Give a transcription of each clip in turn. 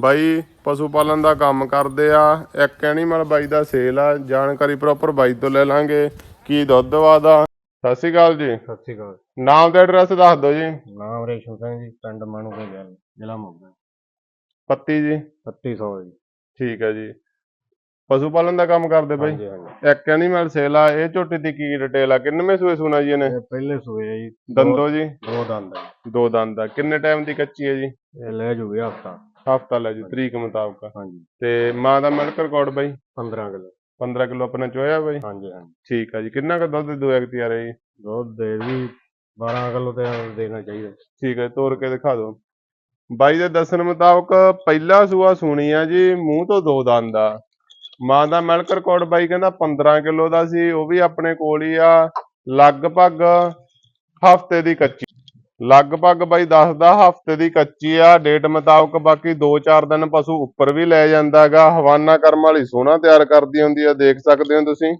ਬਾਈ ਪਸ਼ੂ ਪਾਲਣ ਦਾ ਕੰਮ ਕਰਦੇ ਆ। ਇੱਕ ਐਨੀਮਲ ਬਾਈ ਦਾ ਸੇਲ ਆ। ਜਾਣਕਾਰੀ ਪ੍ਰੋਪਰ ਬਾਈ ਤੋਂ ਲੈ ਲਾਂਗੇ। ਕੀ ਦੁੱਧ ਵਾਦਾ? ਸਤਿ ਸ਼੍ਰੀ ਅਕਾਲ ਜੀ। ਸਤਿ ਸ਼੍ਰੀ ਅਕਾਲ। ਨਾਮ ਤੇ ਐਡਰੈਸ ਦੱਸ ਦਿਓ ਜੀ। ਨਾਮ ਰੇਸ਼ਮ ਸਿੰਘ ਜੀ ਪਿੰਡ ਮਾਣੂ ਕੇ ਗੱਲ ਜ਼ਿਲ੍ਹਾ ਮੋਗਾ। ਪੱਤੀ ਜੀ? 3200 ਜੀ। ਠੀਕ ਹੈ ਜੀ। ਪਸ਼ੂ ਪਾਲਣ ਦਾ ਕੰਮ ਕਰਦੇ ਬਾਈ? ਹਾਂਜੀ ਹਾਂਜੀ। ਇੱਕ ਐਨੀਮਲ ਸੇਲ ਆ। ਇਹ ਝੋਟੀ ਦੀ ਕੀ ਡਿਟੇਲ ਆ? ਕਿੰਨਵੇਂ ਸੂਏ ਸੁਣਾ ਜੀ ਇਹਨੇ? ਇਹ ਪਹਿਲੇ ਸੂਏ ਆ ਜੀ। ਦੰਦੋ ਜੀ? ਦੋ ਦੰਦ ਆ। ਦੋ ਦੰਦ ਆ। ਕਿੰਨੇ ਟਾਈਮ ਦੀ ਕੱਚੀ ਹੈ ਜੀ? ਇਹ ਲੈ ਜੂਗੇ ਹਫਤਾ। ਹਫਤਾ ਲੈ ਜੀ ਤਰੀਕ ਮੁਤਾਬਕ। ਹਾਂਜੀ। ਤੇ ਮਾਂ ਦਾ ਮਿਲਕ ਰਿਕਾਰਡ ਬਾਈ? 15 ਕਿਲੋ। 15 ਕਿਲੋ ਆਪਣਾ ਚੋਇਆ ਬਾਈ? ਹਾਂਜੀ ਹਾਂਜੀ। ਠੀਕ ਆ ਜੀ ਕਿੰਨਾ ਕੁ ਦੁੱਧ ਦੋ ਐਕਟੀ ਆ ਰਹੀ? ਦੁੱਧ ਦੇ ਵੀ 12 ਕਿਲੋ ਤੇ ਦੇਣਾ ਚਾਹੀਦਾ। ਠੀਕ ਹੈ ਤੋੜ ਕੇ ਦਿਖਾ ਦਿਓ। ਬਾਈ ਦੇ ਦੱਸਣ ਮੁਤਾਬਕ ਪਹਿਲਾ ਸੂਆ ਸੁਣੀ ਆ ਜੀ ਮੂੰਹ ਤੋਂ ਦੋ ਦੰਦ ਆ। ਮਾਂ ਦਾ ਮਿਲਕ ਰਿਕਾਰਡ ਬਾਈ ਕਹਿੰਦਾ 15 ਕਿਲੋ ਦਾ ਸੀ ਉਹ ਵੀ ਆਪਣੇ ਕੋਲ ਹੀ ਆ। ਲਗਭਗ ਹਫ਼ਤੇ ਦੀ ਕੱਚੀ ਲਗਭਗ ਬਾਈ ਦੱਸਦਾ ਹਫ਼ਤੇ ਦੀ ਕੱਚੀ ਆ ਡੇਟ ਮੁਤਾਬਕ ਬਾਕੀ 2-4 ਦਿਨ ਪਸ਼ੂ ਉੱਪਰ ਵੀ ਲੈ ਜਾਂਦਾ ਹੈਗਾ। ਹਵਾਨਾ ਕਰਮ ਵਾਲੀ ਸੋਹਣਾ ਤਿਆਰ ਕਰਦੀ ਹੁੰਦੀ ਆ, ਦੇਖ ਸਕਦੇ ਹੋ ਤੁਸੀਂ।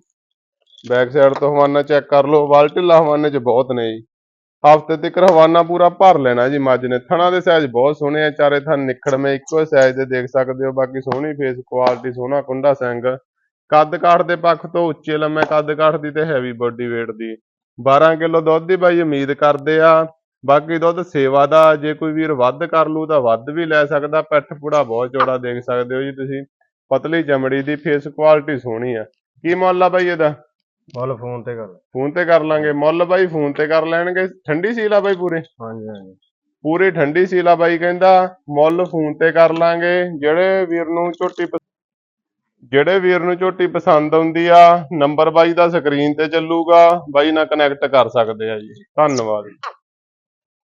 ਬੈਕ ਸਾਈਡ ਤੋਂ ਹਵਾਨਾ ਚੈੱਕ ਕਰ ਲਓ ਵਾਲਟਿਲਾ ਹਵਾਨੇ 'ਚ ਬਹੁਤ ਨੇ ਜੀ। ਹਫ਼ਤੇ ਤੱਕ ਹਵਾਨਾ ਪੂਰਾ ਭਰ ਲੈਣਾ ਜੀ ਮੱਝ ਨੇ। ਥਣਾ ਦੇ ਸਾਈਜ਼ ਬਹੁਤ ਸੋਹਣੇ ਆ, ਚਾਰੇ ਥਣ ਨਿਖੜਵੇਂ ਇੱਕੋ ਸਾਈਜ਼ ਦੇ ਦੇਖ ਸਕਦੇ ਹੋ। ਬਾਕੀ ਸੋਹਣੀ ਫੇਸ ਕੁਆਲਿਟੀ ਸੋਹਣਾ ਕੁੰਡਾ ਸਿੰਘ। ਕੱਦ ਕਾਠ ਦੇ ਪੱਖ ਤੋਂ ਉੱਚੇ ਲੰਮੇ, ਕੱਦ ਕਾਠ ਦੀ ਤੇ ਹੈਵੀ ਬੋਡੀ weight ਦੀ। 12 ਕਿਲੋ ਦੁੱਧ ਦੀ ਬਾਈ ਉਮੀਦ ਕਰਦੇ ਆ। ਬਾਕੀ ਦੁੱਧ ਸੇਵਾ ਦਾ ਜੇ ਕੋਈ ਵੀਰ ਵੱਧ ਕਰ ਲੂ ਤਾਂ ਵੱਧ ਵੀ ਲੈ ਸਕਦਾ ਪਿੱਠ ਪੂੜਾ ਬਹੁਤ ਚੌੜਾ ਦੇਖ ਸਕਦੇ ਹੋ ਜੀ ਤੁਸੀਂ। ਪਤਲੀ ਚਮੜੀ ਦੀ ਫੇਸ ਕੁਆਲਿਟੀ ਸੋਹਣੀ ਆ। ਕੀ ਮੁੱਲ ਆ ਬਾਈ ਇਹਦਾ? ਮੁੱਲ ਫੋਨ ਤੇ ਕਰ ਫੋਨ ਤੇ ਕਰ ਲਾਂਗੇ। ਮੁੱਲ ਬਾਈ ਫੋਨ ਤੇ ਕਰ ਲੈਣਗੇ। ਠੰਡੀ ਸੀਲ ਆ ਬਾਈ ਪੂਰੇ? ਹਾਂਜੀ ਹਾਂਜੀ। ਪੂਰੀ ਠੰਡੀ ਸੀਲ ਆ ਬਾਈ ਕਹਿੰਦਾ। ਮੁੱਲ ਫੋਨ ਤੇ ਕਰ ਲਾਂਗੇ। ਜਿਹੜੇ ਵੀਰ ਨੂੰ ਝੋਟੀ ਜਿਹੜੇ ਵੀਰ ਨੂੰ ਝੋਟੀ ਪਸੰਦ ਆਉਂਦੀ ਆ ਨੰਬਰ ਬਾਈ ਦਾ ਸਕਰੀਨ ਤੇ ਚੱਲੂਗਾ। ਬਾਈ ਨਾਲ ਕਨੈਕਟ ਕਰ ਸਕਦੇ ਆ ਜੀ। ਧੰਨਵਾਦ।